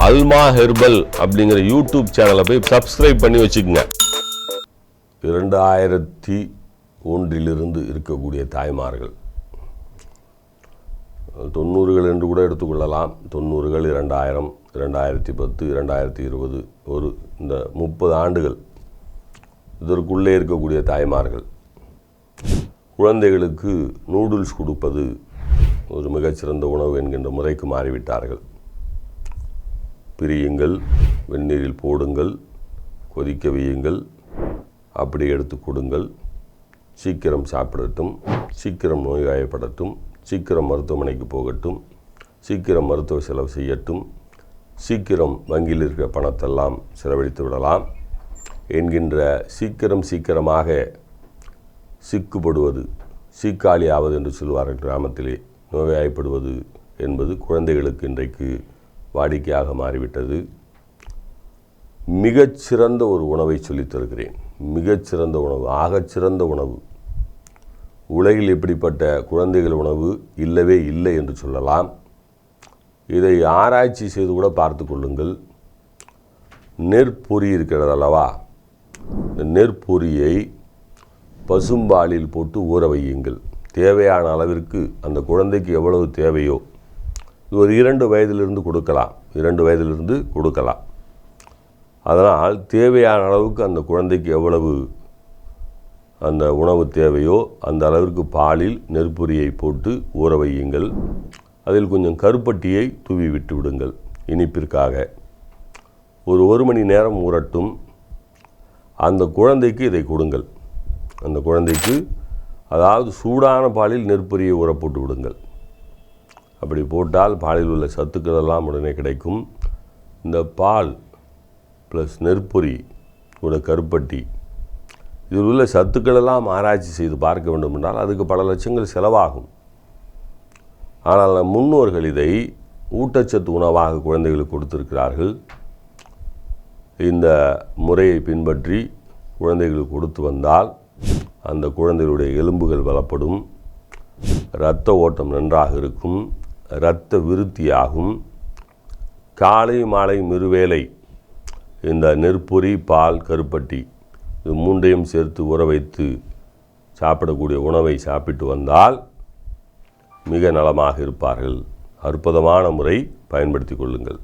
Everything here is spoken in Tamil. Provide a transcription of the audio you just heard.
அல்மா ஹெர்பல் அப்படிங்கிற யூடியூப் சேனலை போய் சப்ஸ்கிரைப் பண்ணி வச்சுக்கோங்க. இரண்டாயிரத்தி ஒன்றிலிருந்து இருக்கக்கூடிய தாய்மார்கள். தொண்ணூறுகள் என்று கூட எடுத்துக்கொள்ளலாம். தொண்ணூறுகள் இரண்டாயிரம் இரண்டாயிரத்தி பத்து இரண்டாயிரத்தி இருபது ஒரு இந்த முப்பது ஆண்டுகள். இதற்குள்ளே இருக்கக்கூடிய தாய்மார்கள். குழந்தைகளுக்கு நூடுல்ஸ் கொடுப்பது ஒரு மிகச்சிறந்த உணவு என்கின்ற முறைக்கு மாறிவிட்டார்கள். பிரியுங்கள் வெந்நீரில் போடுங்கள் கொதிக்க வையுங்கள் அப்படி எடுத்து கொடுங்கள். சீக்கிரம் சாப்பிடட்டும் சீக்கிரம் நோய்வாயப்படட்டும் சீக்கிரம் மருத்துவமனைக்கு போகட்டும் சீக்கிரம் மருத்துவ செலவு செய்யட்டும் சீக்கிரம் வங்கியில் இருக்கிற பணத்தெல்லாம் செலவழித்து விடலாம் என்கின்ற சீக்கிரம் சீக்கிரமாக சிக்குப்படுவது சீக்காளி ஆவது என்று சொல்வார்கள் கிராமத்திலே நோய்வாய்ப்படுவது என்பது குழந்தைகளுக்கு இன்றைக்கு வாடிக்கையாக மாறிவிட்டது. மிகச்சிறந்த ஒரு உணவை சொல்லித்தருகிறேன் மிகச்சிறந்த உணவு ஆகச்சிறந்த உணவு. உலகில் இப்படிப்பட்ட குழந்தைகள் உணவு இல்லவே இல்லை என்று சொல்லலாம். இதை ஆராய்ச்சி செய்து கூட பார்த்து கொள்ளுங்கள். நெற்பொறி இருக்கிறது அல்லவா? இந்த நெற்பொறியை பசும்பாலில் போட்டு ஊற வையுங்கள். தேவையான அளவிற்கு அந்த குழந்தைக்கு எவ்வளவு தேவையோ இது ஒரு இரண்டு வயதிலிருந்து கொடுக்கலாம். இரண்டு வயதிலிருந்து கொடுக்கலாம். அதனால் தேவையான அளவுக்கு அந்த குழந்தைக்கு எவ்வளவு அந்த உணவு தேவையோ அந்த அளவிற்கு பாலில் நெருப்புரியை போட்டு ஊற வையுங்கள். அதில் கொஞ்சம் கருப்பட்டியை தூவி விட்டு விடுங்கள். இனிப்பிற்காக. ஒரு ஒரு மணி நேரம் ஊறட்டும். அந்த குழந்தைக்கு இதை கொடுங்கள். அந்த குழந்தைக்கு அதாவது சூடான பாலில் நெருப்பொரியை ஊற போட்டு விடுங்கள். அப்படி போட்டால் பாலில் உள்ள சத்துக்கள் எல்லாம் உடனே கிடைக்கும். இந்த பால் ப்ளஸ் நெற்பொறி கூட கருப்பட்டி இதில் உள்ள சத்துக்கள் எல்லாம் ஆராய்ச்சி செய்து பார்க்க வேண்டும் என்றால் அதுக்கு பல லட்சங்கள் செலவாகும். ஆனால் முன்னோர்கள் இதை ஊட்டச்சத்து உணவாக குழந்தைகளுக்கு கொடுத்திருக்கிறார்கள். இந்த முறையை பின்பற்றி குழந்தைகளுக்கு கொடுத்து வந்தால் அந்த குழந்தைகளுடைய எலும்புகள் வளப்படும் இரத்த ஓட்டம் நன்றாக இருக்கும். இரத்த விருத்தியாகும். காலை மாலை மிருவேளை இந்த நெற்பொரி பால் கருப்பட்டி இது மூன்றையும் சேர்த்து உற வைத்து சாப்பிடக்கூடிய உணவை சாப்பிட்டு வந்தால் மிக நலமாக இருப்பார்கள். அற்புதமான முறை பயன்படுத்தி கொள்ளுங்கள்.